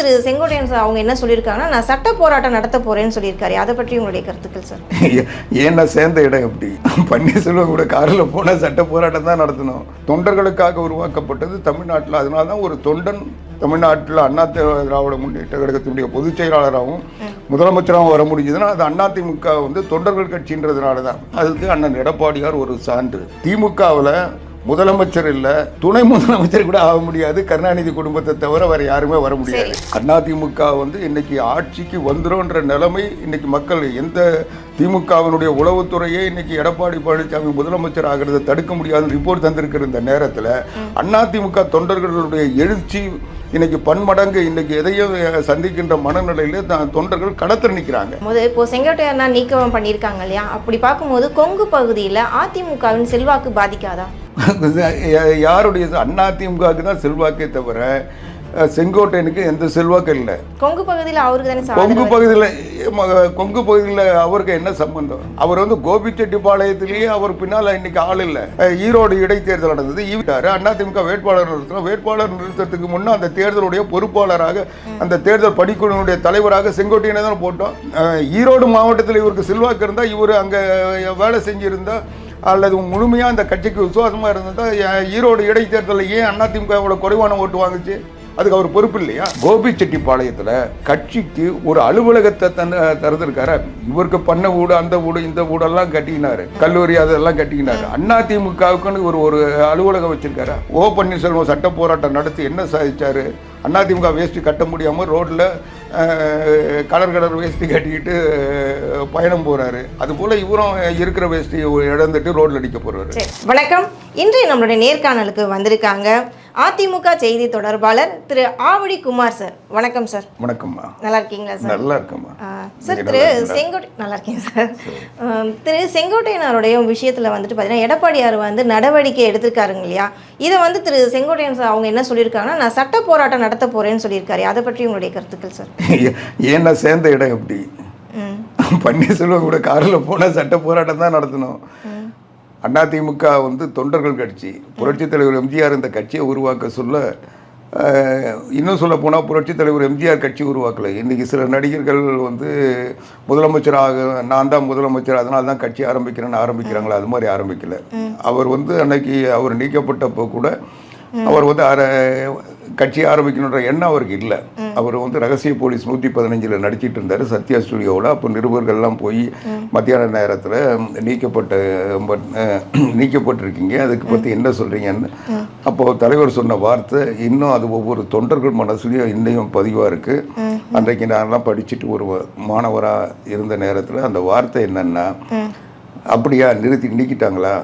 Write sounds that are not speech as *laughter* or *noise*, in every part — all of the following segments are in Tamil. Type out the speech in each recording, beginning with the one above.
திரு செங்கோட்டையன் சார் அவங்க என்ன சொல்லியிருக்காங்கன்னா நான் சட்ட போராட்டம் நடத்த போறேன்னு சொல்லியிருக்காரு. அதை பற்றி உங்களுடைய கருத்துக்கள் சார்? ஏன்னா சேர்ந்த இடம் எப்படி? பன்னீர்செல்வம் கூட காரில் போனால் சட்ட போராட்டம் தான் நடத்தணும். தொண்டர்களுக்காக உருவாக்கப்பட்டது தமிழ்நாட்டில். அதனால தான் ஒரு தொண்டன் தமிழ்நாட்டில் அண்ணா திராவிட முன்னேற்ற கழகத்தினுடைய பொதுச் செயலாளராகவும் முதலமைச்சராகவும் வர முடிஞ்சதுன்னா அது அதிமுக வந்து தொண்டர்கள் கட்சின்றதுனால தான். அதுக்கு அண்ணன் எடப்பாடியார் ஒரு சான்று. திமுகவில் முதலமைச்சர் இல்லை துணை முதலமைச்சர் கூட ஆக முடியாது. கருணாநிதி குடும்பத்தை தவிர வேற யாருமே வர முடியாது. அதிமுக வந்து இன்னைக்கு ஆட்சிக்கு வந்துரும்ன்ற நிலைமை இன்னைக்கு மக்கள் எந்த திமுகவினுடைய உளவுத்துறையே இன்னைக்கு எடப்பாடி பழனிசாமி முதலமைச்சர் ஆகிறத தடுக்க முடியாதுன்னு ரிப்போர்ட் தந்திருக்கிற இந்த நேரத்தில் அதிமுக தொண்டர்களுடைய எழுச்சி இன்னைக்கு பன்மடங்கு இன்னைக்கு எதையும் சந்திக்கின்ற மனநிலையில தான் தொண்டர்கள் களத்தில் நிற்கிறாங்க முதல் இப்போ செங்கோட்டையர்னா நீக்கம் பண்ணியிருக்காங்க இல்லையா? அப்படி பார்க்கும்போது கொங்கு பகுதியில் அதிமுகவின் செல்வாக்கு பாதிக்காதா? *laughs* யாருடைய அதிமுகவுக்கு தான் செல்வாக்கே தவிர செங்கோட்டையனுக்கு எந்த செல்வாக்கும் இல்லை. கொங்கு பகுதியில் அவருக்கு தானே கொங்கு பகுதியில் கொங்கு பகுதியில் அவருக்கு என்ன சம்பந்தம்? அவர் வந்து கோபிச்செட்டிப்பாளையத்திலேயே அவர் பின்னால் இன்னைக்கு ஆள் இல்லை. ஈரோடு இடைத்தேர்தல் நடந்தது. ஈவிட்டாரு அதிமுக வேட்பாளர் நிறுத்தணும். வேட்பாளர் நிறுத்தத்துக்கு முன்னே அந்த தேர்தலுடைய பொறுப்பாளராக அந்த தேர்தல் படிக்குழுவினுடைய தலைவராக செங்கோட்டையனை தான் போட்டோம். ஈரோடு மாவட்டத்தில் இவருக்கு செல்வாக்கு இருந்தால் இவர் அங்கே வேலை செஞ்சிருந்தா அல்லது முழுமையாக அந்த கட்சிக்கு விசுவாசமாக இருந்ததா? ஈரோடு இடைத்தேர்தலில் ஏன் அதிமுகவோட குறைவான ஓட்டு வாங்குச்சு? அதுக்கு அவர் பொறுப்பு இல்லையா? கோபிச்செட்டிப்பாளையத்தில் கட்சிக்கு ஒரு அலுவலகத்தை தந்து திறந்திருக்காரு. இவருக்கு பண்ண வீடு அந்த வீடு இந்த வீடெல்லாம் கட்டிக்கினாரு. கல்லூரி அதெல்லாம் கட்டிக்கினார். அண்ணா திமுகவுக்குன்னு ஒரு ஒரு அலுவலகம் வச்சிருக்காரு. ஓ பன்னீர்செல்வம் சட்ட போராட்டம் நடத்தி என்ன சாதிச்சாரு? அதிமுக வேஷ்டி கட்ட முடியாமல் ரோட்டில் கலர் கலர் வேஷ்டி கட்டிக்கிட்டு பயணம் போகிறாரு அதுபோல் இவரும் இருக்கிற வேஷ்டி இழந்துட்டு ரோட்டில் அடிக்க போகிறாரு வணக்கம். இன்றைய நம்மளுடைய நேர்காணலுக்கு வந்திருக்காங்க. அதிமுக செய்தி தொடர்பாளர் திரு ஆவடி குமார் சார். வணக்கம் சார். வணக்கம்மா. நல்லா இருக்கீங்களா சார்? நல்லா இருக்கம்மா. சார் திரு செங்கோட்டை நல்லா இருக்கேன் சார். திரு செங்கோட்டையனாருடைய விஷயத்தில் வந்துட்டு பார்த்தீங்கன்னா எடப்பாடியார் வந்து நடவடிக்கை எடுத்திருக்காருங்க இல்லையா? இதை வந்து திரு செங்கோட்டையன் சார் அவங்க என்ன சொல்லியிருக்காங்கன்னா நான் சட்ட போராட்டம் நடத்த போறேன்னு சொல்லியிருக்காரு. அதை பற்றி உங்களுடைய கருத்துக்கள் சார்? ஏன்னா சேர்ந்த இடம் எப்படி? பன்னீர்செல்வம் கூட காரில் போனால் சட்ட போராட்டம் தான் நடத்தணும். அதிமுக வந்து தொண்டர்கள் கட்சி புரட்சித் தலைவர் எம்ஜிஆர் இந்த கட்சியை உருவாக்க சொல்ல இன்னும் சொல்ல போனால் புரட்சித் தலைவர் எம்ஜிஆர் கட்சி உருவாக்கலை. இன்றைக்கி சில நடிகர்கள் வந்து முதலமைச்சராக நான் தான் முதலமைச்சர் அதனால தான் கட்சி ஆரம்பிக்கிறேன்னு ஆரம்பிக்கிறாங்களா அது மாதிரி ஆரம்பிக்கல. அவர் வந்து அன்னைக்கு அவர் நீக்கப்பட்டப்போ கூட அவர் வந்து அர கட்சி ஆரம்பிக்கணுன்ற எண்ணம் அவருக்கு இல்லை. அவர் வந்து ரகசிய போலீஸ் நூற்றி பதினஞ்சில் நடிச்சிட்டு இருந்தார் சத்யா ஸ்டுடியோவில். அப்போ நிருபர்கள்லாம் போய் மத்தியான நேரத்தில் நீக்கப்பட்ட நீக்கப்பட்டிருக்கீங்க அதுக்கு பற்றி என்ன சொல்கிறீங்கன்னு அப்போது தலைவர் சொன்ன வார்த்தை இன்னும் அது ஒவ்வொரு தொண்டர்கள் மனசுலையும் இன்னையும் பதிவாக இருக்குது அன்றைக்கு நான்லாம் படிச்சுட்டு ஒரு மாணவராக இருந்த நேரத்தில் அந்த வார்த்தை என்னன்னா அப்படியா நிறுத்தி நீக்கிட்டாங்களா?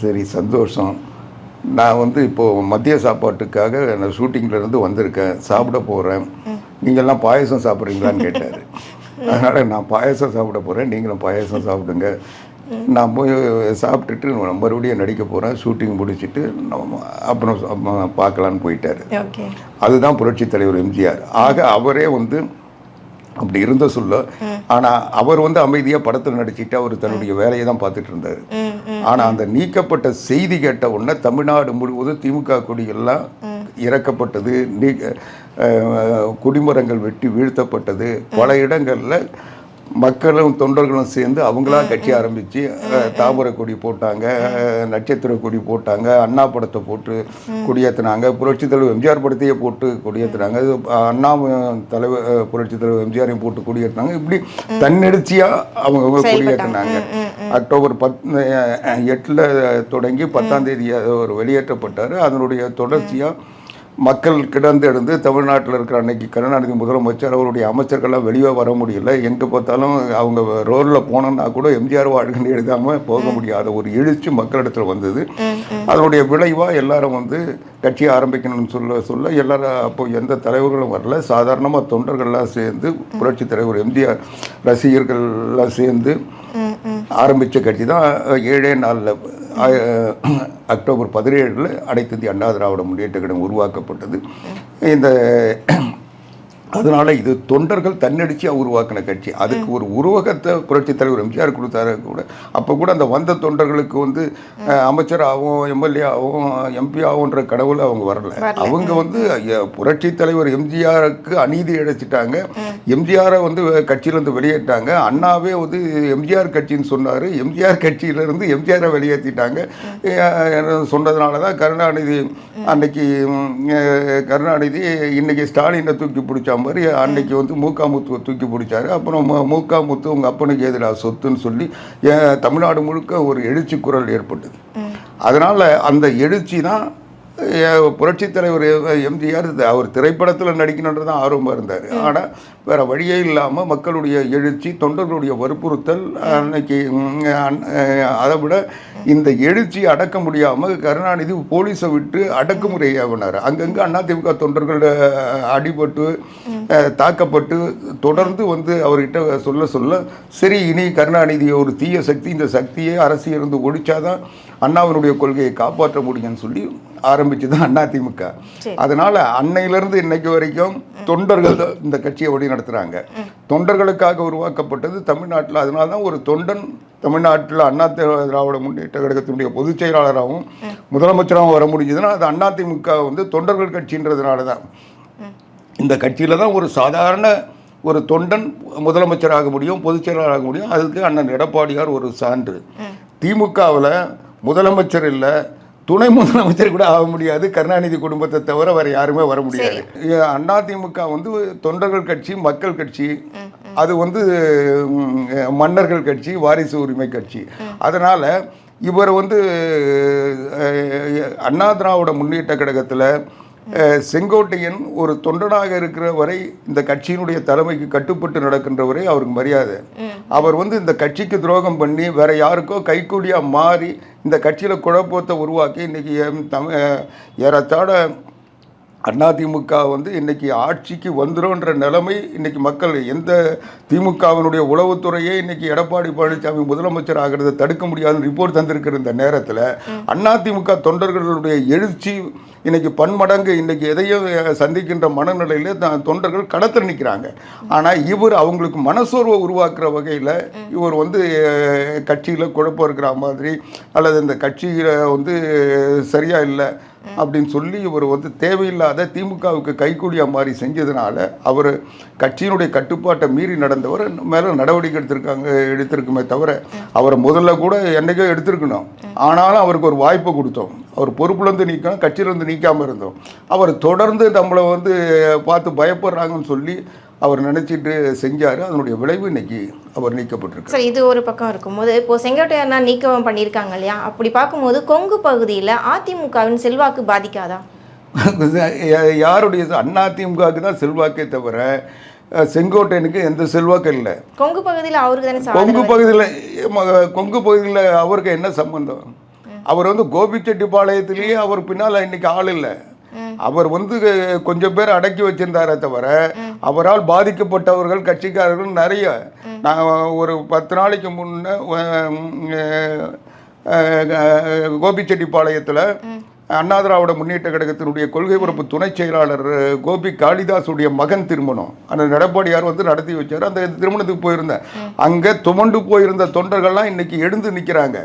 சரி சந்தோஷம். நான் வந்து இப்போது மதிய சாப்பாட்டுக்காக நான் ஷூட்டிங்கில் இருந்து வந்திருக்கேன் சாப்பிட போகிறேன் நீங்கள்லாம் பாயசம் சாப்பிட்றீங்களான்னு கேட்டார். அதனால் நான் பாயசம் சாப்பிட போகிறேன் நீங்களும் பாயசம் சாப்பிடுங்க. நான் போய் சாப்பிட்டுட்டு மறுபடியும் நடிக்க போகிறேன் ஷூட்டிங் முடிச்சிட்டு நம்ம அப்புறம் பார்க்கலான்னு போயிட்டார். அதுதான் புரட்சி தலைவர் எம்ஜிஆர். ஆக அவரே வந்து அப்படி இருந்த சொல்ல ஆனா அவர் வந்து அமைதியா படத்தில் நடிச்சிட்டு அவர் தன்னுடைய வேலையை தான் பார்த்துட்டு இருந்தார். ம் ம் ஆனா அந்த நீக்கப்பட்ட செய்தி கேட்ட உடனே தமிழ்நாடு முழுவதும் திமுக கொடியெல்லாம் இறக்கப்பட்டது நீ குடிமரங்கள் வெட்டி வீழ்த்தப்பட்டது பல இடங்கள்ல மக்களும் தொண்டர்களும் சேர்ந்து அவங்களா கட்சி ஆரம்பிச்சு அஹ், தாமரை கொடி போட்டாங்க நட்சத்திர கொடி போட்டாங்க அண்ணா படத்தை போட்டு கொடியேற்றினாங்க புரட்சி தலைவர் எம்ஜிஆர் படத்தையே போட்டு கொடியேற்றினாங்க அண்ணா தலைவர் புரட்சி தலைவர் எம்ஜிஆரையும் போட்டு கொடியேற்றினாங்க இப்படி தன்னெழுச்சியா அவங்க கொடியேற்றினாங்க அக்டோபர் பத் எட்டுல தொடங்கி பத்தாம் தேதி அவர் வெளியேற்றப்பட்டார். அதனுடைய தொடர்ச்சியா மக்கள் கிடந்து எழுந்து தமிழ்நாட்டில் இருக்கிற அன்னைக்கு கருணாநிதி முதலமைச்சர் அவருடைய அமைச்சர்கள்லாம் வெளியே வர முடியல. எங்கே பார்த்தாலும் அவங்க ரோட்டில் போனோம்னா கூட எம்ஜிஆர் வாழ்க்கைன்னு எழுதாமல் போக முடியாத ஒரு எழுச்சி மக்களிடத்தில் வந்தது. அதனுடைய விளைவாக எல்லாரும் வந்து கட்சி ஆரம்பிக்கணும்னு சொல்ல சொல்ல எல்லாரும் அப்போ எந்த தலைவர்களும் வரல. சாதாரணமாக தொண்டர்கள்லாம் சேர்ந்து புரட்சி தலைவர் எம்ஜிஆர் ரசிகர்கள்லாம் சேர்ந்து ஆரம்பித்த கட்சி தான் ஏழே நாளில் அக்டோபர் பதினேழில் அனைத்து இந்திய அண்ணா திராவிட முன்னேற்ற கழகம் உருவாக்கப்பட்டது. இந்த அதனால இது தொண்டர்கள் தன்னடிச்சு உருவாக்கின கட்சி. அதுக்கு ஒரு உருவகத்தை புரட்சி தலைவர் எம்ஜிஆர் கொடுத்தாரு கூட. அப்போ கூட அந்த வந்த தொண்டர்களுக்கு வந்து அமைச்சராகவும் எம்எல்ஏ ஆகும் எம்பி ஆகுன்ற கடவுள் அவங்க வரல. அவங்க வந்து புரட்சி தலைவர் எம்ஜிஆருக்கு அநீதி இழைச்சிட்டாங்க எம்ஜிஆரை வந்து கட்சியிலேருந்து வெளியேற்றாங்க அண்ணாவே வந்து எம்ஜிஆர் கட்சின்னு சொன்னார். எம்ஜிஆர் கட்சியிலேருந்து எம்ஜிஆரை வெளியேற்றிட்டாங்க. சொன்னதுனால தான் கருணாநிதி அன்னைக்கு கருணாநிதி இன்னைக்கு ஸ்டாலினை தூக்கி பிடிச்ச மாதிரி அன்னைக்கு வந்து மூக்காமுத்துவை தூக்கி பிடிச்சாரு. அப்புறம் மூக்காமுத்து உங்கள் அப்பனுக்கு எதிராக சொத்துன்னு சொல்லி தமிழ்நாடு முழுக்க ஒரு எழுச்சி குரல் ஏற்பட்டது அதனால் அந்த எழுச்சி தான் புரட்சித் தலைவர் எம்ஜிஆர் அவர் திரைப்படத்தில் நடிக்கணுன்றது தான் ஆர்வமாக இருந்தார். ஆனால் வேற வழியே இல்லாமல் மக்களுடைய எழுச்சி தொண்டர்களுடைய வற்புறுத்தல் அன்னைக்கு அதை விட இந்த எழுச்சி அடக்க முடியாமல் கருணாநிதி போலீஸை விட்டு அடக்குமுறை ஆகினார் அங்கங்கே அதிமுக தொண்டர்கள் அஹ், அடிபட்டு தாக்கப்பட்டு தொடர்ந்து வந்து அவர்கிட்ட சொல்ல சொல்ல சரி இனி கருணாநிதி ஒரு தீய சக்தி இந்த சக்தியை அரசியலிருந்து ஒழிச்சாதான் அண்ணாவினுடைய கொள்கையை காப்பாற்ற முடியும்னு சொல்லி ஆரம்பிச்சது அதிமுக சரி. அதனால அன்னையிலிருந்து இன்னைக்கு வரைக்கும் தொண்டர்கள் தான் இந்த கட்சியை வழி நடத்துறாங்க. தொண்டர்களுக்காக உருவாக்கப்பட்டது தமிழ்நாட்டில். அதனால தான் ஒரு தொண்டன் தமிழ்நாட்டில் அண்ணா திரா- திராவிட முன்னேற்ற கழகத்தினுடைய பொதுச் செயலாளராகவும் முதலமைச்சராகவும் வர முடிஞ்சதுன்னா அது அதிமுக வந்து தொண்டர்கள் கட்சின்றதுனால தான் இந்த கட்சியில் தான் ஒரு சாதாரண ஒரு தொண்டன் முதலமைச்சராக முடியும் பொதுச் செயலாளராக முடியும். அதுக்கு அண்ணன் எடப்பாடியார் ஒரு சான்று. திமுகவில் முதலமைச்சர் இல்லை துணை முதலமைச்சர் கூட ஆக முடியாது. கருணாநிதி குடும்பத்தை தவிர வேற யாருமே வர முடியாது. அண்ணா திமுக வந்து தொண்டர்கள் கட்சி மக்கள் கட்சி. அது வந்து மன்னர்கள் கட்சி வாரிசு உரிமை கட்சி. அதனால இவர் வந்து அண்ணா திராவிட முன்னேற்ற கழகத்தில் செங்கோட்டையன் ஒரு தொண்டனாக இருக்கிற வரை இந்த கட்சியினுடைய தலைமைக்கு கட்டுப்பட்டு நடக்கின்ற வரை அவருக்கு மரியாதை. அவர் வந்து இந்த கட்சிக்கு துரோகம் பண்ணி வேற யாருக்கோ கைக்கூலியா மாறி இந்த கட்சியில குழப்பத்தை உருவாக்கி தமிழ் ஏறத்தாழ அதிமுக வந்து இன்றைக்கி ஆட்சிக்கு வந்துடும்ன்ற நிலைமை இன்றைக்கி மக்கள் எந்த திமுகவினுடைய உளவுத்துறையே இன்றைக்கி எடப்பாடி பழனிசாமி முதலமைச்சர் ஆகிறத தடுக்க முடியாதுன்னு ரிப்போர்ட் தந்திருக்கிற இந்த நேரத்தில் அதிமுக தொண்டர்களுடைய எழுச்சி இன்றைக்கி பன்மடங்கு இன்றைக்கி எதையும் சந்திக்கின்ற மனநிலையில த- தொண்டர்கள் களத்தில் நிற்கிறாங்க ஆனால் இவர் அவங்களுக்கு மனசோர்வை உருவாக்குற வகையில் இவர் வந்து கட்சியில் குழப்பம் இருக்கிற மாதிரி அல்லது இந்த கட்சியில் வந்து சரியாக இல்லை அப்படின்னு சொல்லி இவர் வந்து தேவையில்லாத திமுகவுக்கு கைக்கூலியா மாதிரி செஞ்சதுனால அவர் கட்சியினுடைய கட்டுப்பாட்டை மீறி நடந்தவர் மேலே நடவடிக்கை எடுத்திருக்காங்க எடுத்திருக்குமே தவிர அவரை முதல்ல கூட என்னைக்கோ எடுத்திருக்கணும். ஆனாலும் அவருக்கு ஒரு வாய்ப்பு கொடுத்தோம். அவர் பொறுப்புலேருந்து நீக்கணும் கட்சியிலேருந்து நீக்காமல் இருந்தோம். அவர் தொடர்ந்து நம்மளை வந்து பார்த்து பயப்படுறாங்கன்னு சொல்லி அவர் நினச்சிட்டு செஞ்சார். அதனுடைய விளைவு இன்னைக்கு அவர் நீக்கப்பட்டிருக்கு சார் இது ஒரு பக்கம் இருக்கும்போது இப்போ செங்கோட்டையர்னா நீக்கம் பண்ணியிருக்காங்க இல்லையா? அப்படி பார்க்கும்போது கொங்கு பகுதியில் அதிமுகவின் செல்வாக்கு பாதிக்காதா? *laughs* யாருடைய அண்ணா திமுகவுக்கு தான் செல்வாக்கே தவிர செங்கோட்டையனுக்கு எந்த செல்வாக்கும் இல்லை. கொங்கு பகுதியில் அவருக்கு தானே கொங்கு பகுதியில் கொங்கு பகுதியில் அவருக்கு என்ன சம்பந்தம்? அவர் வந்து கோபிச்செட்டிப்பாளையத்திலேயே அவர் பின்னால் இன்னைக்கு ஆள் இல்லை. அவர் வந்து கொஞ்சம் பேர் அடக்கி வச்சிருந்தாரே தவிர அவரால் பாதிக்கப்பட்டவர்கள் கட்சிக்காரர்கள் நிறைய. நான் ஒரு பத்து நாளைக்கு முன்ன அஹ், கோபிச்செட்டிப்பாளையத்தில் அண்ணா திராவிட முன்னேற்ற கழகத்தினுடைய கொள்கை பரப்பு துணை செயலாளர் கோபி காளிதாசுடைய மகன் திருமணம். அந்த எடப்பாடியார் வந்து நடத்தி வச்சார்? அந்த திருமணத்துக்கு போயிருந்தேன் அங்கே துமண்டு போயிருந்த தொண்டர்கள்லாம் இன்னைக்கு எழுந்து நிற்கிறாங்க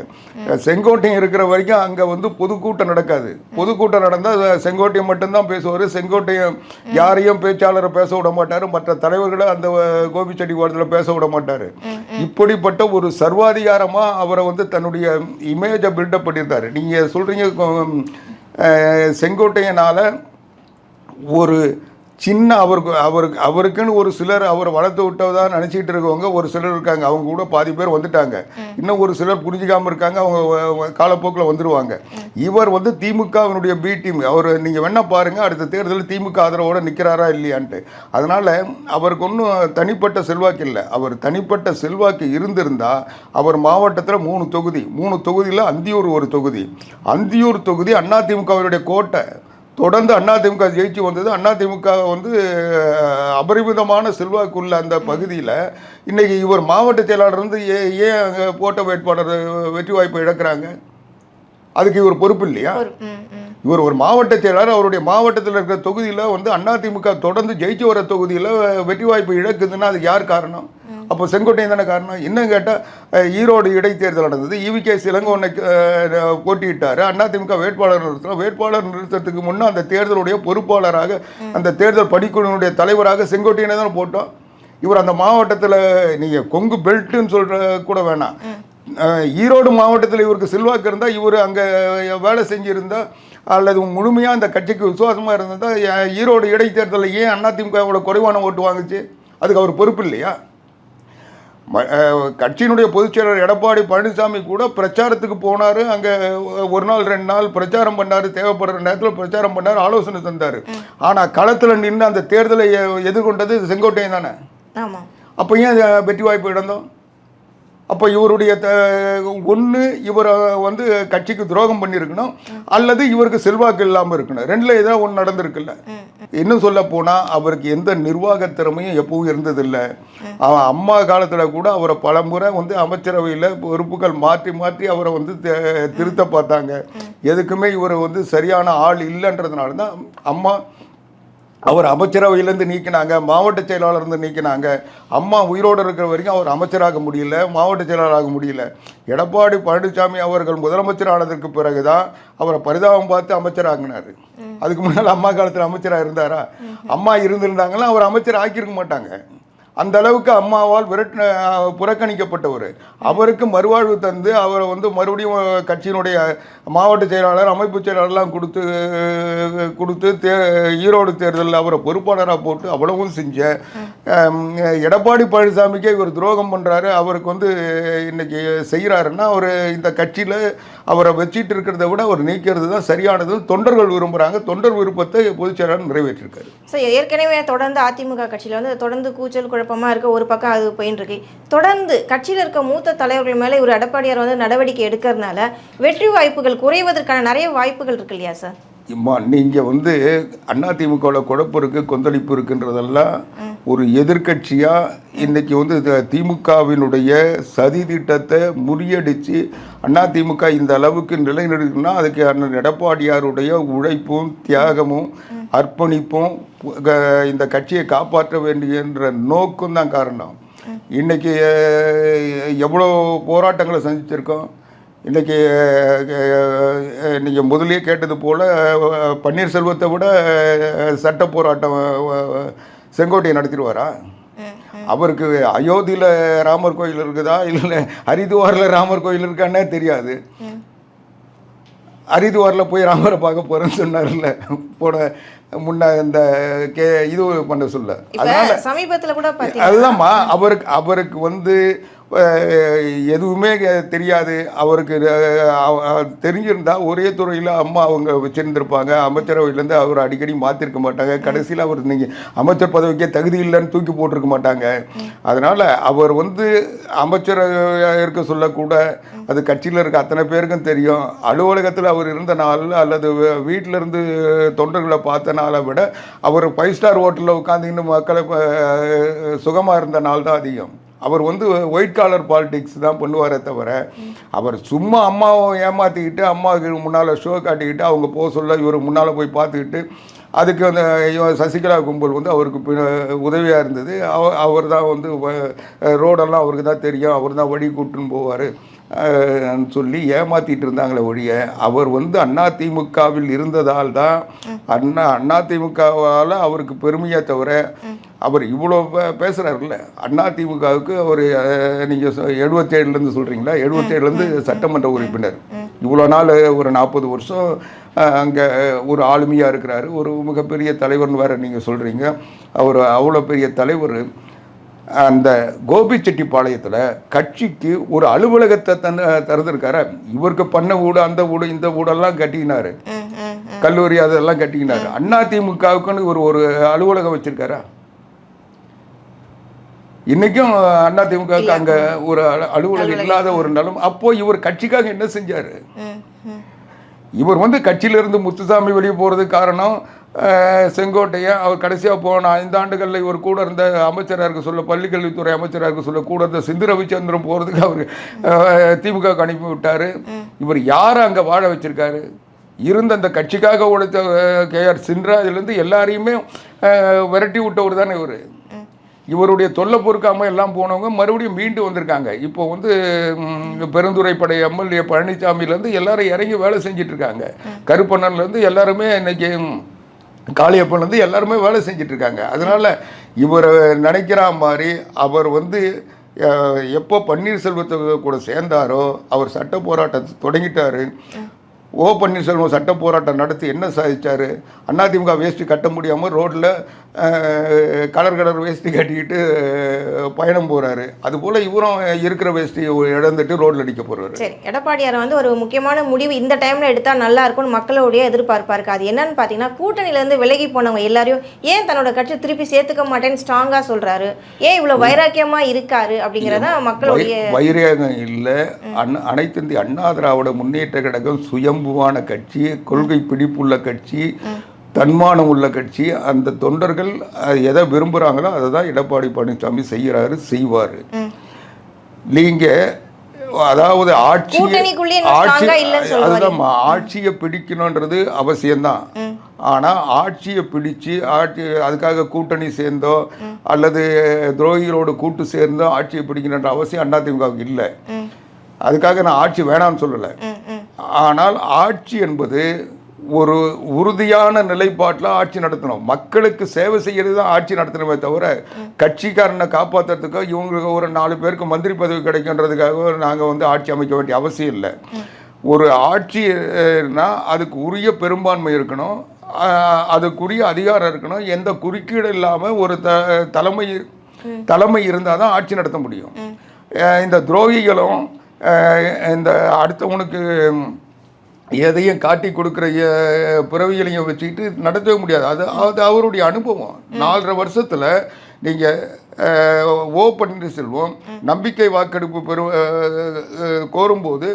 செங்கோட்டையன் இருக்கிற வரைக்கும் அங்கே வந்து பொதுக்கூட்டம் நடக்காது. பொதுக்கூட்டம் நடந்தால் செங்கோட்டையன் மட்டும்தான் பேசுவார். செங்கோட்டையன் யாரையும் பேச்சாளரை பேச விட மாட்டார். மற்ற தலைவர்களை அந்த அஹ், கோபிச்செட்டிப்பாளையத்தில் பேச விட மாட்டார். இப்படிப்பட்ட ஒரு சர்வாதிகாரமாக அவரை வந்து தன்னுடைய இமேஜை பில்டப் பண்ணியிருந்தார். நீங்கள் சொல்கிறீங்க செங்கோட்டையினால் ஒரு சின்ன அவருக்கு அவருக்கு அவருக்குன்னு ஒரு சிலர் அவர் வளர்த்து விட்டதா நினச்சிட்டு இருக்கவங்க ஒரு சிலர் இருக்காங்க. அவங்க கூட பாதி பேர் வந்துட்டாங்க. இன்னும் ஒரு சிலர் புரிஞ்சிக்காம இருக்காங்க. அவங்க காலப்போக்கில் வந்துருவாங்க. இவர் வந்து திமுகவினுடைய பி டீம் அவர் நீங்கள் வேணா பாருங்க அடுத்த தேர்தலில் திமுக ஆதரவோட நிற்கிறாரா இல்லையான்ட்டு. அதனால அவருக்கு ஒன்றும் தனிப்பட்ட செல்வாக்கு இல்லை. அவர் தனிப்பட்ட செல்வாக்கு இருந்திருந்தா அவர் மாவட்டத்தில் மூணு தொகுதி. மூணு தொகுதியில் அந்தியூர் ஒரு தொகுதி. அந்தியூர் தொகுதி அதிமுகவினுடைய கோட்டை. தொடர்ந்து அதிமுக ஜெயிச்சு வந்தது. அதிமுக வந்து அபரிமிதமான செல்வாக்குள்ள அந்த பகுதியில் இன்னைக்கு இவர் மாவட்ட செயலாளர் வந்து ஏ ஏன் அங்கே போட்ட வேட்பாளர் வெற்றி வாய்ப்பை இழக்கிறாங்க? அதுக்கு இவர் பொறுப்பு இல்லையா? இவர் ஒரு மாவட்ட செயலாளர் அவருடைய மாவட்டத்தில் இருக்கிற தொகுதியில் வந்து அதிமுக தொடர்ந்து ஜெயிச்சு வர தொகுதியில் வெற்றி வாய்ப்பு இழக்குதுன்னா அதுக்கு யார் காரணம்? அப்போ செங்கோட்டையன் தானே காரணம்? இன்னும் கேட்டால் ஈரோடு இடைத்தேர்தல் நடந்தது. இவிகே சிலங்கோனை போட்டியிட்டார். அதிமுக வேட்பாளர் நிறுத்தம் வேட்பாளர் நிறுத்தத்துக்கு முன்னே அந்த தேர்தலுடைய பொறுப்பாளராக அந்த தேர்தல் படிக்குழுவினுடைய தலைவராக செங்கோட்டையனை தானே போட்டோம். இவர் அந்த மாவட்டத்தில் நீங்கள் கொங்கு பெல்ட்டுன்னு சொல்கிற கூட வேணாம். ஈரோடு மாவட்டத்தில் இவருக்கு செல்வாக்கு இருந்தால் இவர் அங்கே வேலை செஞ்சுருந்தா அல்லது முழுமையாக அந்த கட்சிக்கு விசுவாசமாக இருந்திருந்தா ஏன் ஈரோடு இடைத்தேர்தலில் ஏன் அதிமுகவோட குறைவான ஓட்டு வாங்குச்சு? அதுக்கு அவர் பொறுப்பு இல்லையா? கட்சியினுடைய பொதுச் செயலர் எடப்பாடி பழனிசாமி கூட பிரச்சாரத்துக்கு போனார். அங்கே ஒரு நாள் ரெண்டு நாள் பிரச்சாரம் பண்ணார் தேவைப்படுற நேரத்தில் பிரச்சாரம் பண்ணார் ஆலோசனை தந்தார். ஆனால் களத்தில் நின்று அந்த தேர்தலை எதிர்கொண்டது செங்கோட்டையன் தானே? அப்போ ஏன் வெற்றி வாய்ப்பு இழந்தோம்? அப்போ இவருடைய ஒன்று இவர் வந்து கட்சிக்கு துரோகம் பண்ணியிருக்கணும் அல்லது இவருக்கு செல்வாக்கு இல்லாமல் இருக்கணும். ரெண்டில் ஏதாவது ஒன்று நடந்திருக்குல்ல. இன்னும் சொல்ல போனால் அவருக்கு எந்த நிர்வாக திறமையும் எப்பவும் இருந்ததில்லை. அவன் அம்மா காலத்தில் கூட அவரை பலமுறை வந்து அமைச்சரவையில் பொறுப்புகள் மாற்றி மாற்றி அவரை வந்து த- திருத்த பார்த்தாங்க. எதுக்குமே இவர் வந்து சரியான ஆள் இல்லைன்றதுனால தான் அம்மா அவர் அமைச்சரவையிலேருந்து நீக்கினாங்க மாவட்ட செயலாளர்லேருந்து நீக்கினாங்க. அம்மா உயிரோடு இருக்கிற வரைக்கும் அவர் அமைச்சராக முடியல மாவட்ட செயலாளராக முடியல. எடப்பாடி பழனிசாமி அவர்கள் முதலமைச்சர் ஆனதற்கு பிறகு தான் அவரை பரிதாபம் பார்த்து அமைச்சராகினார் அதுக்கு முன்னால் அம்மா காலத்தில் அமைச்சராக இருந்தாரா? அம்மா இருந்திருந்தாங்கன்னா அவர் அமைச்சர் ஆக்கியிருக்க மாட்டாங்க. அந்த அளவுக்கு அம்மாவால் விரட்ட புறக்கணிக்கப்பட்டவர். அவருக்கு மறுவாழ்வு தந்து அவரை வந்து மறுபடியும் கட்சியினுடைய மாவட்ட செயலாளர் அமைப்பு செயலாளர்லாம் கொடுத்து கொடுத்து தே ஈரோடு தேர்தலில் அவரை பொறுப்பாளராக போட்டு அவ்வளவும் செஞ்ச எடப்பாடி பழனிசாமிக்கே இவர் துரோகம் பண்ணுறாரு அவருக்கு வந்து இன்னைக்கு செய்கிறாருன்னா அவர் இந்த கட்சியில் அவரை வச்சிட்டு இருக்கிறத விட அவர் நீக்கிறது தான் சரியானது தொண்டர்கள் விரும்புகிறாங்க தொண்டர் விருப்பத்தை பொதுச் செயலாளர் நிறைவேற்றிருக்காரு. ஸோ ஏற்கனவே தொடர்ந்து அதிமுக கட்சியில் வந்து தொடர்ந்து கூச்சல் குழப்பமாக இருக்க. ஒரு பக்கம் அது போயின்னு இருக்கு. தொடர்ந்து கட்சியில் இருக்க மூத்த தலைவர்கள் மேலே ஒரு எடப்பாடியார் வந்து நடவடிக்கை எடுக்கிறதுனால வெற்றி வாய்ப்புகள் குறைவதற்கான நிறைய வாய்ப்புகள் இருக்கு இல்லையா சார்? இம்மா நீங்கள் வந்து அதிமுகவில் குழப்பம் இருக்கு கொந்தளிப்பு இருக்குன்றதெல்லாம் ஒரு எதிர்க்கட்சியாக இன்றைக்கி வந்து திமுகவினுடைய சதி திட்டத்தை முறியடித்து அண்ணா திமுக இந்த அளவுக்கு நிலைநிறுத்தினா அதுக்கு அண்ணன் எடப்பாடியாருடைய உழைப்பும் தியாகமும் அர்ப்பணிப்பும் க- இந்த கட்சியை காப்பாற்ற வேண்டியன்ற நோக்கம் தான் காரணம். இன்றைக்கி எவ்வளோ போராட்டங்களை சந்திச்சிருக்கோம். இன்றைக்கி நீங்கள் முதலே கேட்டது போல் பன்னீர்செல்வத்தை விட சட்ட போராட்டம் செங்கோட்டையை நடத்திடுவாரா? அவருக்கு அயோத்தியில் ராமர் கோயில் இருக்குதா? இல்லை ஹரிதுவாரில் ராமர் கோயில் இருக்கான்னே தெரியாது. ஹரிதுவாரில் போய் ராமரை பார்க்க போகிறேன்னு சொன்னார்ல. போன முன்ன இந்த கே இது பண்ண சொல்ல. இப்போ சமீபத்தில் கூட அதுதான்மா அவருக்கு அவருக்கு வந்து எதுவுமே தெரியாது. அவருக்கு அஹ், அவ- அவ- தெரிஞ்சிருந்தா ஒரே துறையில் அம்மா அவங்க வச்சிருந்திருப்பாங்க. அமைச்சரவையிலேருந்து அவர் அடிக்கடி மாற்றிருக்க மாட்டாங்க. கடைசியில் அவர் நீங்கள் அமைச்சர் பதவிக்கே தகுதி இல்லைன்னு தூக்கி போட்டிருக்க மாட்டாங்க. அதனால் அவர் வந்து அமைச்சர் இருக்க சொல்லக்கூட அது கட்சியில் இருக்க அத்தனை பேருக்கும் தெரியும். அலுவலகத்தில் அவர் இருந்த நாள் அல்லது வீட்டில் இருந்து தொண்டர்களை பார்த்த நாளை விட அவர் ஃபைவ் ஸ்டார் ஹோட்டலில் உட்காந்துக்கின்னு மக்களை சுகமாக இருந்த நாள் தான் அதிகம். அவர் வந்து ஒயிட் காலர் பாலிடிக்ஸ் தான் பண்ணுவாரே தவிர அவர் சும்மா அம்மாவை ஏமாற்றிக்கிட்டு அம்மாவுக்கு முன்னால் ஷோ காட்டிக்கிட்டு அவங்க போக சொல்ல இவர் முன்னால் போய் பார்த்துக்கிட்டு அதுக்கு அந்த சசிகலா கும்பல் வந்து அவருக்கு உதவியாக இருந்தது. அவ அவர் தான் வந்து வ- ரோடெல்லாம் அவருக்கு தான் தெரியும். அவர் தான் வழி கூட்டுன்னு போவார். சொல்லி ஏமாத்திட்டு இருந்தாங்களே ஒழிய அவர் வந்து அண்ணா திமுகவில் இருந்ததால் தான் அண்ணா அண்ணா திமுகவால் அவருக்கு பெருமையாக தவிர அவர் இவ்வளோ பே- பேசுறாருல்ல. அதிமுகவுக்கு அவர் நீங்கள் எழுபத்தேழுலேருந்து சொல்கிறீங்களா எழுபத்தேழுலேருந்து சட்டமன்ற உறுப்பினர். இவ்வளோ நாள் ஒரு நாற்பது வருஷம் அங்கே ஒரு ஆளுமையாக இருக்கிறாரு. ஒரு மிகப்பெரிய தலைவர்னு வேறு நீங்கள் சொல்கிறீங்க அவர் அவ்வளோ பெரிய தலைவர். அந்த கோபிச்செட்டிப்பாளையத்தில் கட்சிக்கு ஒரு அலுவலகத்தை தந்து திறந்துருக்காரு இவருக்கு பண்ண வீடு அந்த வீடு இந்த வீடெல்லாம் ம் கல்லூரி அதெல்லாம் கட்டிக்கினாரு. அண்ணா திமுகவுக்குன்னு ஒரு ஒரு அலுவலகம் வச்சிருக்காரா? இன்னைக்கும் அண்ணா திமுகவுக்கு அங்க ஒரு அலு- அலுவலகம் இல்லாத ஒரு நிலம். அப்போ இவர் கட்சிக்காக என்ன செஞ்சாரு? இவர் வந்து கட்சியிலிருந்து முத்துசாமி வெளியே போகிறதுக்கு காரணம் செங்கோட்டையன் அவர் கடைசியாக போன ஐந்தாண்டுகளில் இவர் கூட இருந்த அமைச்சராக இருக்க சொல்ல பள்ளிக்கல்வித்துறை அமைச்சராக இருக்க சொல்ல கூட இருந்த சிந்து ரவிச்சந்திரன் போகிறதுக்கு அவர் திமுக அனுப்பி விட்டார். இவர் யாரை அங்கே வாழ வச்சிருக்காரு? இருந்த அந்த கட்சிக்காக உழைத்த கே ஆர் சின்ராஜிலேருந்து எல்லாரையுமே விரட்டி விட்டவர் தானே இவர். இவருடைய தொல்லை பொறுக்காமல் எல்லாம் போனவங்க மறுபடியும் மீண்டு வந்திருக்காங்க. இப்போ வந்து ம், பெருந்துறைப்படை எம்எல்ஏ பழனிசாமியிலேருந்து எல்லாரும் இறங்கி வேலை செஞ்சிட்ருக்காங்க. கருப்பண்ணன்லேருந்து எல்லாருமே இன்னைக்கு காளியப்பன்லேருந்து எல்லாருமே வேலை செஞ்சிட்ருக்காங்க. இருக்காங்க அதனால இவர் நினைக்கிற மாதிரி அவர் வந்து எப்போ பன்னீர்செல்வத்தை கூட சேர்ந்தாரோ அவர் சட்ட போராட்டத்தை தொடங்கிட்டாரு. ஓ பன்னீர்செல்வம் சட்ட போராட்டம் நடத்தி என்ன சாதிச்சாரு? அதிமுக வேஷ்டி கட்ட முடியாமல் ரோட்டில் கலர் கலர் வேஷ்டி கட்டிக்கிட்டு பயணம் போகிறாரு அதுபோல் இவரும் இருக்கிற வேஷ்டி இழந்துட்டு ரோட்டில் அடிக்க போகிறாரு சரி எடப்பாடியார் வந்து ஒரு முக்கியமான முடிவு இந்த டைம்ல எடுத்தா நல்லா இருக்கும்னு மக்களுடைய எதிர்பார்ப்பா இருக்கு அது என்னன்னு பாத்தீங்கன்னா கூட்டணியில இருந்து விலகி போனவங்க எல்லாரையும் ஏன் தன்னோட கட்சி திருப்பி சேர்த்துக்க மாட்டேன்னு ஸ்ட்ராங்கா சொல்றாரு? ஏன் இவ்வளவு வைராக்கியமா இருக்காரு அப்படிங்கறத மக்களுடைய வைரேகம் இல்லை. அண்ணா அனைத்து இந்திய அண்ணா திராவிட முன்னேற்ற கழகம் சுயம்புவான கட்சி கொள்கை பிடிப்புள்ள கட்சி தன்மானம் உள்ள கட்சி அந்த தொண்டர்கள் எதை விரும்புகிறாங்களோ அதை தான் எடப்பாடி பழனிசாமி செய்கிறாரு செய்வார். நீங்கள் அதாவது ஆட்சி ஆட்சி அதுதான் ஆட்சியை பிடிக்கணுன்றது அவசியம்தான் ஆனால் ஆட்சியை பிடிச்சு ஆட்சி அதுக்காக கூட்டணி சேர்ந்தோ அல்லது துரோகிகளோடு கூட்டு சேர்ந்தோ ஆட்சியை பிடிக்கணுன்ற அவசியம் அதிமுகவுக்கு இல்லை அதுக்காக நான் ஆட்சி வேணாம்னு சொல்லலை. ஆனால் ஆட்சி என்பது ஒரு உறுதியான நிலைப்பாட்டில் ஆட்சி நடத்தணும். மக்களுக்கு சேவை செய்யறது தான் ஆட்சி நடத்தணுமே தவிர கட்சிக்காரனை காப்பாற்றுறதுக்கோ இவங்களுக்கு ஒரு நாலு பேருக்கு மந்திரி பதவி கிடைக்கின்றதுக்காக நாங்கள் வந்து ஆட்சி அமைக்க வேண்டிய அவசியம் இல்லை. ஒரு ஆட்சினா அதுக்கு உரிய பெரும்பான்மை இருக்கணும். அதுக்குரிய அதிகாரம் இருக்கணும். எந்த குறுக்கீடு இல்லாமல் ஒரு த தலைமை தலைமை இருந்தால் தான் ஆட்சி நடத்த முடியும். இந்த துரோகிகளும் இந்த அடுத்தவனுக்கு எதையும் காட்டி கொடுக்குற பிறவிகளையும் வச்சுக்கிட்டு நடத்தவே முடியாது. அது அது அவருடைய அனுபவம். நாலரை வருஷத்தில் நீங்கள் ஓ பன்னீர்செல்வம் நம்பிக்கை வாக்கெடுப்பு அஹ், கோரும்போது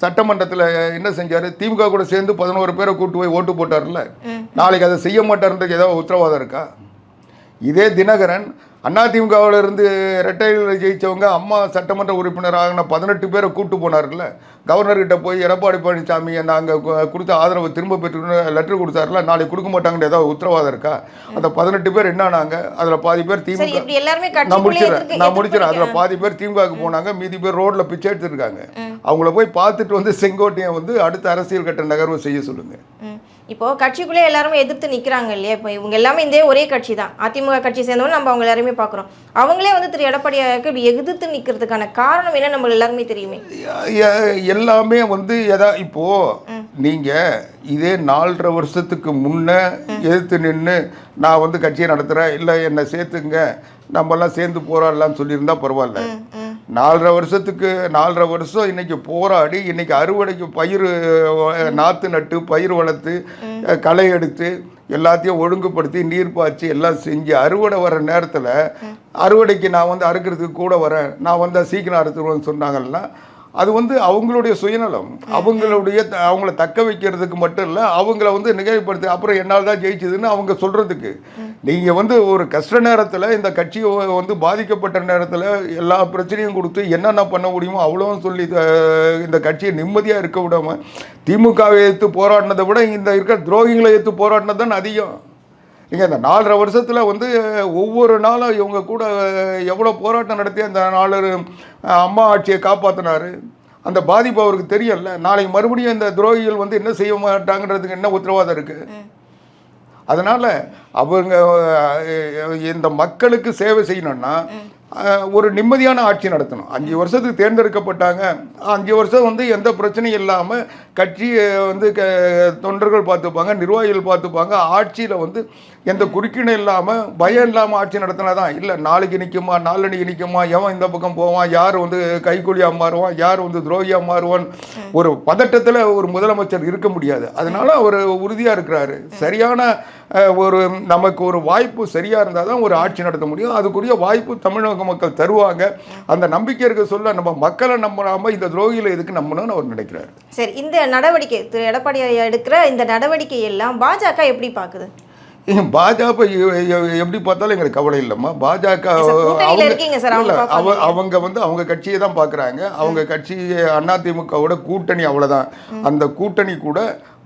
சட்டமன்றத்தில் என்ன செஞ்சார்? திமுக கூட சேர்ந்து பதினோரு பேரை கூட்டு போய் ஓட்டு போட்டார்ல நாளைக்கு அதை செய்ய மாட்டார்ன்றதுக்கு ஏதாவது உத்தரவாதம் இருக்கா? இதே தினகரன் அதிமுகவில் இருந்து ரெட்டையில் ஜெயிச்சவங்க அம்மா சட்டமன்ற உறுப்பினர் ஆகின பதினெட்டு பேரை கூட்டு போனார்ல கவர்னர்கிட்ட போய் எடப்பாடி பழனிசாமி நாங்கள் கொடுத்த ஆதரவை திரும்ப பெற்று லெட்டர் கொடுத்தாருல நாளைக்கு கொடுக்க மாட்டாங்கன்னு ஏதாவது உத்தரவாதம் இருக்கா? அந்த பதினெட்டு பேர் என்ன ஆனாங்க அதில் பாதி பேர் திமுக நான் முடிச்சிடறேன் நான் முடிச்சிடறேன். அதில் பாதி பேர் திமுகவுக்கு போனாங்க மீதி பேர் ரோட்ல பிச்சை எடுத்துருக்காங்க அவங்கள போய் பார்த்துட்டு வந்து செங்கோட்டையன் வந்து அடுத்த அரசியல் கட்ட நகர்வு செய்ய சொல்லுங்க. ம். இப்போ கட்சிக்குள்ளே எல்லாருமே எதிர்த்து நிக்கிறாங்க இல்லையா? இப்போ இவங்க எல்லாமே இந்த ஒரே கட்சி தான் அதிமுக கட்சி சேர்ந்தவங்க நம்ம அவங்க எல்லாருமே பார்க்குறோம். அவங்களே வந்து திரு எடப்பாடியாருக்கு இப்படி எதிர்த்து நிக்கிறதுக்கான காரணம் என்ன நம்ம எல்லாருமே தெரியுமே? எல்லாமே வந்து எதா இப்போ நீங்க இதே நாலரை வருஷத்துக்கு முன்ன எதிர்த்து நின்று நான் வந்து கட்சியை நடத்துறேன் இல்லை என்னை சேர்த்துங்க நம்மலாம் சேர்ந்து போராடலாம்னு சொல்லியிருந்தா பரவாயில்ல. நாலரை வருஷத்துக்கு நாலரை வருஷம் இன்னைக்கு போராடி இன்னைக்கு அறுவடைக்கு பயிர் நாத்து நட்டு பயிர் வளர்த்து களை எடுத்து எல்லாத்தையும் ஒழுங்குபடுத்தி நீர் பாய்ச்சி எல்லாம் செஞ்சு அறுவடை வர நேரத்தில் அறுவடைக்கு நான் வந்து அறுக்கிறதுக்கு கூட வரேன். நான் வந்து சீக்கிரம் அறுத்துருவேன்னு சொன்னாங்கன்னா அது வந்து அவங்களுடைய சுயநலம். அவங்களுடைய த- அவங்கள தக்க வைக்கிறதுக்கு மட்டும் இல்லை அவங்கள வந்து நிகழ்ப்படுத்து அப்புறம் என்னால் தான் ஜெயிச்சதுன்னு அவங்க சொல்கிறதுக்கு நீங்கள் வந்து ஒரு கஷ்ட நேரத்தில் இந்த கட்சி வந்து பாதிக்கப்பட்ட நேரத்தில் எல்லா பிரச்சனையும் கொடுத்து என்னென்ன பண்ண முடியுமோ அவ்வளோவும் சொல்லி இந்த கட்சியை நிம்மதியாக இருக்க விடாம திமுகவை எடுத்து போராடினதை விட இந்த இருக்கிற துரோகிகளை எடுத்து போராடினது தான் அதிகம். நீங்கள் இந்த நாலரை வருஷத்தில் வந்து ஒவ்வொரு நாளும் இவங்க கூட எவ்வளோ போராட்டம் நடத்தி அந்த நாலு அம்மா ஆட்சியை காப்பாற்றினாரு அந்த பாதிப்பு அவருக்கு தெரியல நாளைக்கு மறுபடியும் இந்த துரோகிகள் வந்து என்ன செய்ய மாட்டாங்கன்றதுக்கு என்ன உத்தரவாதம் இருக்குது அதனால் அவங்க இந்த மக்களுக்கு சேவை செய்யணும்னா ஒரு நிம்மதியான ஆட்சி நடத்தணும். அஞ்சு வருஷத்துக்கு தேர்ந்தெடுக்கப்பட்டாங்க. அஞ்சு வருஷம் வந்து எந்த பிரச்சனையும் இல்லாமல் கட்சி வந்து க தொண்டர்கள் பார்த்துப்பாங்க நிர்வாகிகள் பார்த்துப்பாங்க. ஆட்சியில் வந்து எந்த குறுக்கீடும் இல்லாமல் பயம் இல்லாமல் ஆட்சி நடத்தினா தான் இல்லை நாளைக்கு நிற்குமா நாளன்னைக்கு நிற்குமா எவன் இந்த பக்கம் போவான் யார் வந்து கைக்கூலியாக மாறுவான் யார் வந்து துரோகியாக மாறுவான். ஒரு பதட்டத்தில் ஒரு முதலமைச்சர் இருக்க முடியாது. அதனால அவர் உறுதியாக இருக்கிறாரு. சரியான ஒரு நமக்கு ஒரு வாய்ப்பு சரியாக இருந்தால் தான் ஒரு ஆட்சி நடத்த முடியும். அதுக்குரிய வாய்ப்பு தமிழக மக்கள் தருவாங்க. அந்த நம்பிக்கை இருக்க சொல்ல நம்ம மக்களை நம்பினாம இந்த துரோகிகளை எதுக்கு நம்பணும்னு அவர் நினைக்கிறாரு. சரி இந்த நடவடிக்கை திரு எடப்பாடி எடுக்கிற இந்த நடவடிக்கை எல்லாம் பாஜக எப்படி பார்க்குது? பாஜக எப்படி பார்த்தாலும் எங்களுக்கு கவலை இல்லைம்மா. பாஜக அவங்க அவங்க வந்து அவங்க கட்சியை தான் பார்க்குறாங்க. அவங்க கட்சி அதிமுகவோட கூட்டணி அவ்வளோதான் அந்த கூட்டணி கூட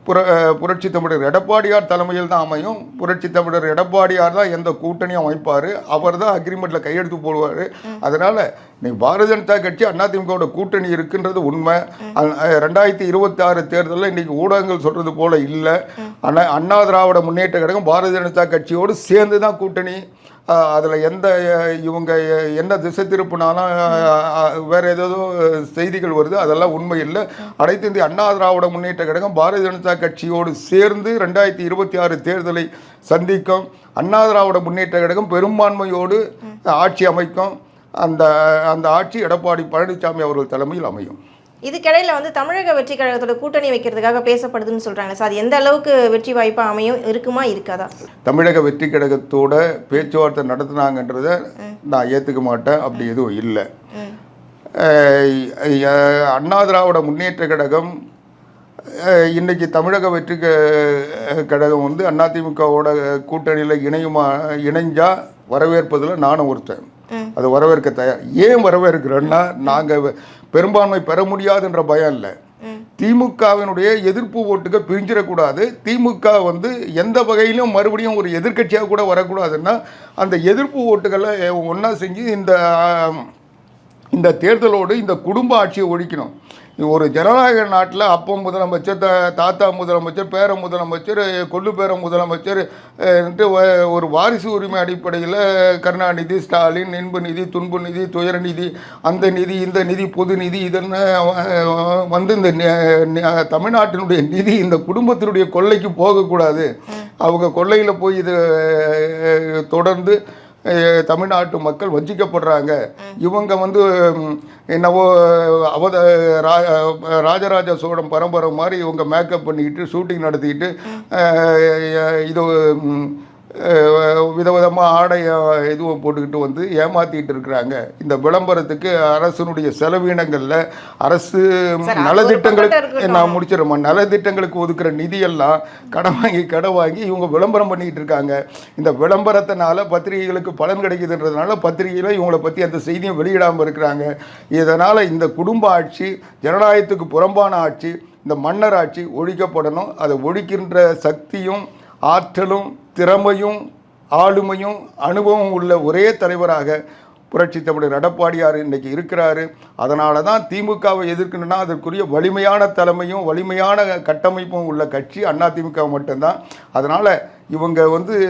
புர புரட்சி தமிழர் எடப்பாடியார் தலைமையில் தான் அமையும். புரட்சி தமிழர் எடப்பாடியார் தான் எந்த கூட்டணியும் அமைப்பார். அவர் தான் அக்ரிமெண்ட்டில் கையெழுத்து போடுவார். அதனால் நீ பாரதிய ஜனதா கட்சி அதிமுகவோட கூட்டணி இருக்குன்றது உண்மை. ரெண்டாயிரத்தி இருபத்தி ஆறு தேர்தலில் இன்னைக்கு ஊடகங்கள் சொல்கிறது போல இல்லை. ஆனால் அண்ணா திராவிட முன்னேற்ற கழகம் பாரதிய ஜனதா கட்சியோடு சேர்ந்து தான் கூட்டணி. அதில் எந்த இவங்க என்ன திசை திருப்பினாலும் வேறு வேற ஏதோ செய்திகள் வருது. அதெல்லாம் உண்மை இல்லை. அனைத்து இந்திய அண்ணா திராவிட முன்னேற்ற கழகம் பாரதிய ஜனதா கட்சியோடு சேர்ந்து ரெண்டாயிரத்தி இருபத்தி ஆறு தேர்தலை சந்திக்கும். அண்ணா திராவிட முன்னேற்ற கழகம் பெரும்பான்மையோடு ஆட்சி அமைக்கும். அந்த அந்த ஆட்சி எடப்பாடி பழனிசாமி அவர்கள் தலைமையில் அமையும். இதுக்கிடையில வந்து தமிழக வெற்றி கழகத்தோட கூட்டணி வைக்கிறதுக்காக பேசப்படுதுன்னு சொல்றாங்க. சார் அது எந்த அளவுக்கு வெற்றி வாய்ப்பா அமையும்? இருக்குமா? இருக்காதா? தமிழக வெற்றி கழகத்தோட பேச்சுவார்த்தை நடத்துனாங்கன்றத நான் ஏற்றுக்க மாட்டேன். அப்படி எதுவும் இல்லை. அண்ணா திராவிட முன்னேற்ற கழகம் அஹ் இன்னைக்கு தமிழக வெற்றி கழகம் வந்து அதிமுகவோட கூட்டணியில் இணையுமா இணைஞ்சா வரவேற்பதில் நானும் ஒருத்தன். அது வரவேற்க தயார். ஏன் வரவேற்கிறோன்னா நாங்கள் பெரும்பான்மை பெற முடியாதுன்ற பயம் இல்லை. திமுகவினுடைய எதிர்ப்பு ஓட்டுகள் பிரிஞ்சிடக்கூடாது. திமுக வந்து எந்த வகையிலும் மறுபடியும் ஒரு எதிர்க்கட்சியாக கூட வரக்கூடாதுன்னா அந்த எதிர்ப்பு ஓட்டுகளை ஒன்றா செஞ்சு இந்த இந்த தேர்தலோடு இந்த குடும்ப ஆட்சியை ஒழிக்கணும். ஒரு ஜனநாயக நாட்டில் அப்போ முதலமைச்சர் த- தாத்தா முதலமைச்சர் பேர முதலமைச்சர் கொள்ளு பேர முதலமைச்சர் ஒரு வாரிசு உரிமை அடிப்படையில் கருணாநிதி ஸ்டாலின் இன்பு நிதி துன்பு நிதி துயர நிதி அந்த நிதி இந்த நிதி பொது நிதி இதென்ன வந்து இந்த தமிழ்நாட்டினுடைய நிதி இந்த குடும்பத்தினுடைய கொள்ளைக்கு போகக்கூடாது. அவங்க கொள்ளையில் போய் இது தொடர்ந்து தமிழ்நாட்டு மக்கள் வஞ்சிக்கப்படுறாங்க. இவங்க வந்து என்னவோ அவத ராஜராஜ சோழன் பரம்பரை மாதிரி இவங்க மேக்கப் பண்ணிக்கிட்டு ஷூட்டிங் நடத்திக்கிட்டு இது விதவிதமாக ஆடை அஹ், இதுவும் போட்டுக்கிட்டு வந்து ஏமாத்திட்டு இருக்கிறாங்க. இந்த விளம்பரத்துக்கு அரசனுடைய செலவினங்களில் அரசு நலத்திட்டங்களுக்கு. நான் முடிச்சிடறேம்மா. நலத்திட்டங்களுக்கு ஒதுக்குற நிதியெல்லாம் கடன் வாங்கி கடன் வாங்கி இவங்க விளம்பரம் பண்ணிட்டு இருக்காங்க. இந்த விளம்பரத்தினால பத்திரிகைகளுக்கு பலன் கிடைக்குதுன்றதுனால பத்திரிகையில் இவங்களை பற்றி அந்த செய்தியும் வெளியிடாமல் இருக்கிறாங்க. இதனால் இந்த குடும்ப ஆட்சி ஜனநாயகத்துக்கு புறம்பான ஆட்சி இந்த மன்னர் ஆட்சி ஒழிக்கப்படணும். அதை ஒழிக்கின்ற சக்தியும் ஆற்றலும் திறமையும் ஆளுமையும் அனுபவம் உள்ள ஒரே தலைவராக புரட்சி தமிழர் எடப்பாடியார் இன்றைக்கி இருக்கிறாரு. அதனால தான் திமுகவை எதிர்க்கணும்னா அதற்குரிய வலிமையான தலைமையும் வலிமையான கட்டமைப்பும் உள்ள கட்சி அதிமுக மட்டும்தான். அதனால் இவங்க வந்து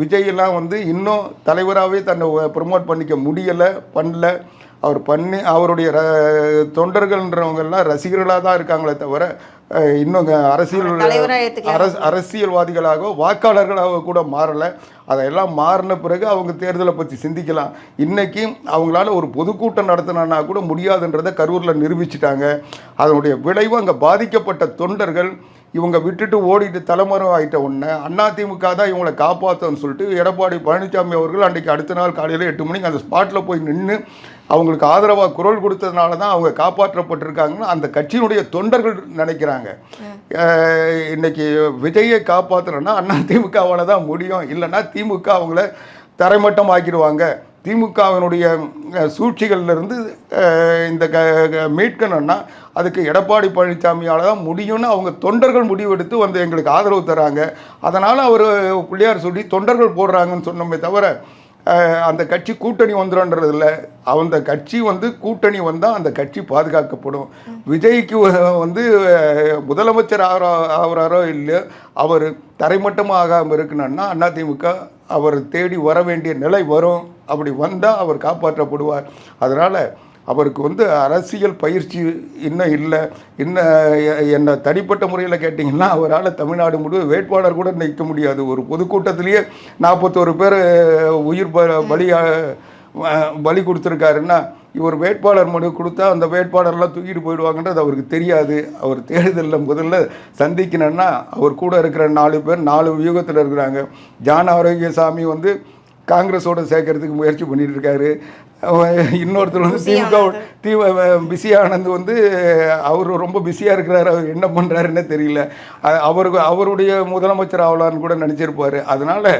விஜயெல்லாம் வந்து இன்னும் தலைவராகவே தன்னை ப்ரொமோட் பண்ணிக்க முடியலை பண்ணல. அவர் பண்ணி அவருடைய ர- தொண்டர்கள்ன்றவங்கெல்லாம் ரசிகர்களாக தான் இருக்காங்களே தவிர இன்னும் அரசியல் அரசியல்வாதிகளாக வாக்காளர்களாக கூட மாறலை. அதையெல்லாம் மாறின பிறகு அவங்க தேர்தலை பற்றி சிந்திக்கலாம். இன்னைக்கு அவங்களால ஒரு பொதுக்கூட்டம் நடத்தினா கூட முடியாதுன்றதை கரூரில் நிரூபிச்சிட்டாங்க. அதனுடைய விளைவு அங்கே பாதிக்கப்பட்ட தொண்டர்கள் இவங்க விட்டுட்டு ஓடிட்டு தலைமறைவு ஆகிட்ட உடனே அதிமுக தான் இவங்களை காப்பாற்றன்னு சொல்லிட்டு எடப்பாடி பழனிசாமி அவர்கள் அன்றைக்கி அடுத்த நாள் காலையில் எட்டு மணிக்கு அந்த ஸ்பாட்டில் போய் நின்று அவங்களுக்கு ஆதரவாக குரல் கொடுத்ததுனால தான் அவங்க காப்பாற்றப்பட்டிருக்காங்கன்னு அந்த கட்சியினுடைய தொண்டர்கள் நினைக்கிறாங்க. அஹ் இன்னைக்கு விஜயை காப்பாற்றணும்னா அதிமுகவால் தான் முடியும். இல்லைன்னா திமுக அவங்கள தரைமட்டம் ஆக்கிடுவாங்க திமுகவினுடைய சூழ்ச்சிகள்லேருந்து இந்த க க- மீட்கணும்னா அதுக்கு எடப்பாடி பழனிசாமியால் தான் முடியும்னு அவங்க தொண்டர்கள் முடிவெடுத்து வந்து எங்களுக்கு ஆதரவு தராங்க அதனால் அவர் பிள்ளையார் சொல்லி தொண்டர்கள் போடுறாங்கன்னு சொன்னோமே தவிர அந்த கட்சி கூட்டணி வந்துடும்ன்றதில்ல அந்த கட்சி வந்து கூட்டணி வந்தால் அந்த கட்சி பாதுகாக்கப்படும். விஜய்க்கு வந்து முதலமைச்சர் ஆகிறோ ஆகிறாரோ இல்லையோ அவர் தரைமட்டமாக ஆகாமல் இருக்கணும்னா அதிமுக அவர் தேடி வர வேண்டிய நிலை வரும். அப்படி வந்தால் அவர் காப்பாற்றப்படுவார். அதனால் அவருக்கு வந்து அரசியல் பயிற்சி இன்னும் இல்லை. இன்னும் என்னை தனிப்பட்ட முறையில் கேட்டிங்கன்னா அவரால் தமிழ்நாடு முழு வேட்பாளர் கூட நிற்க முடியாது. ஒரு பொதுக்கூட்டத்திலேயே நாற்பத்தோரு பேர் உயிர் ப பலி அஹ், பலி கொடுத்துருக்காருன்னா இவர் வேட்பாளர் மனு கொடுத்தா அந்த வேட்பாளர்லாம் தூக்கிட்டு போயிடுவாங்கன்றது அவருக்கு தெரியாது. அவர் தேர்தலில் முதல்ல சந்திக்கணும்னா அவர் கூட இருக்கிற நாலு பேர் நாலு வியூகத்தில் இருக்கிறாங்க. ஜான் ஆரோக்கியசாமி வந்து காங்கிரஸோட சேர்க்கறதுக்கு முயற்சி பண்ணிட்டு இருக்காரு. இன்னொருத்தர் வந்து திமுக தி பிஸி ஆனந்த் வந்து அவர் ரொம்ப பிஸியாக இருக்கிறாரு. அவர் என்ன பண்ணுறாருன்னே தெரியல. அவருக்கு அவருடைய முதலமைச்சர் ஆகலான்னு கூட நினச்சிருப்பாரு. அதனால்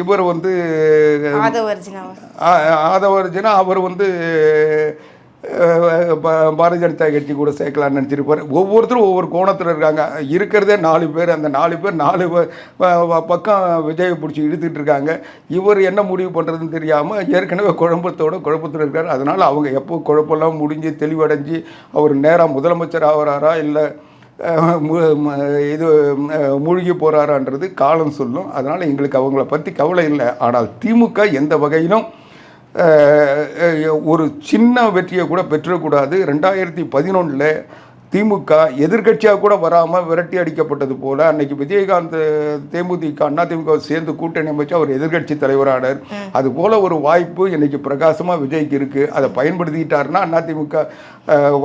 இவர் வந்து ஆதவர்ஜுனா அவர் வந்து பாரதிய ஜனதா கட்சி கூட சேர்க்கலாம்னு நினச்சிருப்பாரு. ஒவ்வொருத்தரும் ஒவ்வொரு கோணத்தில் இருக்காங்க. இருக்கிறதே நாலு பேர் அந்த நாலு பேர் நாலு பக்கம் விஜயை பிடிச்சி இழுத்துட்டு இருக்காங்க. இவர் என்ன முடிவு பண்ணுறதுன்னு தெரியாமல் ஏற்கனவே குழப்பத்தோட குழப்பத்தில் இருக்கார். அதனால் அவங்க எப்போ குழப்பம்லாம் முடிஞ்சு தெளிவடைஞ்சு அவர் நேராக முதலமைச்சர் ஆகிறாரா இல்லை இது மூழ்கி போகிறாரான்றது காலம் சொல்லும். அதனால் எங்களுக்கு அவங்கள பற்றி கவலை இல்லை. ஆனால் திமுக எந்த வகையிலும் ஒரு சின்ன வெற்றியை கூட பெற்றக்கூடாது. ரெண்டாயிரத்தி பதினொன்றில் திமுக எதிர்க்கட்சியாக கூட வராமல் விரட்டி அடிக்கப்பட்டது போல அன்னைக்கு விஜயகாந்த் தேமுதிக அண்ணா திமுக சேர்ந்து கூட்டணி அமைச்சு அவர் எதிர்க்கட்சி தலைவரானார். அது போல ஒரு வாய்ப்பு இன்னைக்கு பிரகாசமாக விஜய்க்கு இருக்கு. அதை பயன்படுத்திக்கிட்டாருன்னா அண்ணா திமுக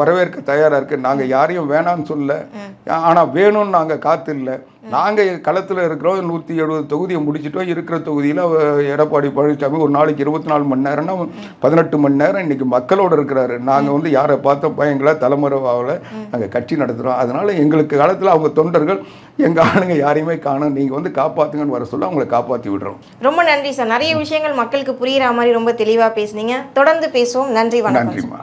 வரவேற்க தயாராக இருக்கு. நாங்கள் யாரையும் வேணாம்னு சொல்ல. ஆனால் வேணும்னு நாங்கள் காத்து இல்லை நாங்கள் களத்தில் இருக்கிறோம் நூற்றி எழுபது தொகுதியை முடிச்சிட்டோம். இருக்கிற தொகுதியில் எடப்பாடி பழனிசாமி ஒரு நாளைக்கு இருபத்தி நாலு மணி நேரம்னா பதினெட்டு மணி நேரம் இன்னைக்கு மக்களோட இருக்கிறாரு. நாங்கள் வந்து யாரை பார்த்தோம் பயங்களா தலைமுறைவாவில் நாங்கள் கட்சி நடத்துகிறோம் அதனால் எங்களுக்கு காலத்தில் அவங்க தொண்டர்கள் எங்கள் ஆளுங்க யாரையுமே காணும். நீங்கள் வந்து காப்பாற்றுங்கன்னு வர சொல்ல அவங்கள காப்பாற்றி விடுறோம். ரொம்ப நன்றி சார். நிறைய விஷயங்கள் மக்களுக்கு புரியுற மாதிரி ரொம்ப தெளிவாக பேசுனீங்க. தொடர்ந்து பேசுவோம். நன்றி நன்றிம்மா.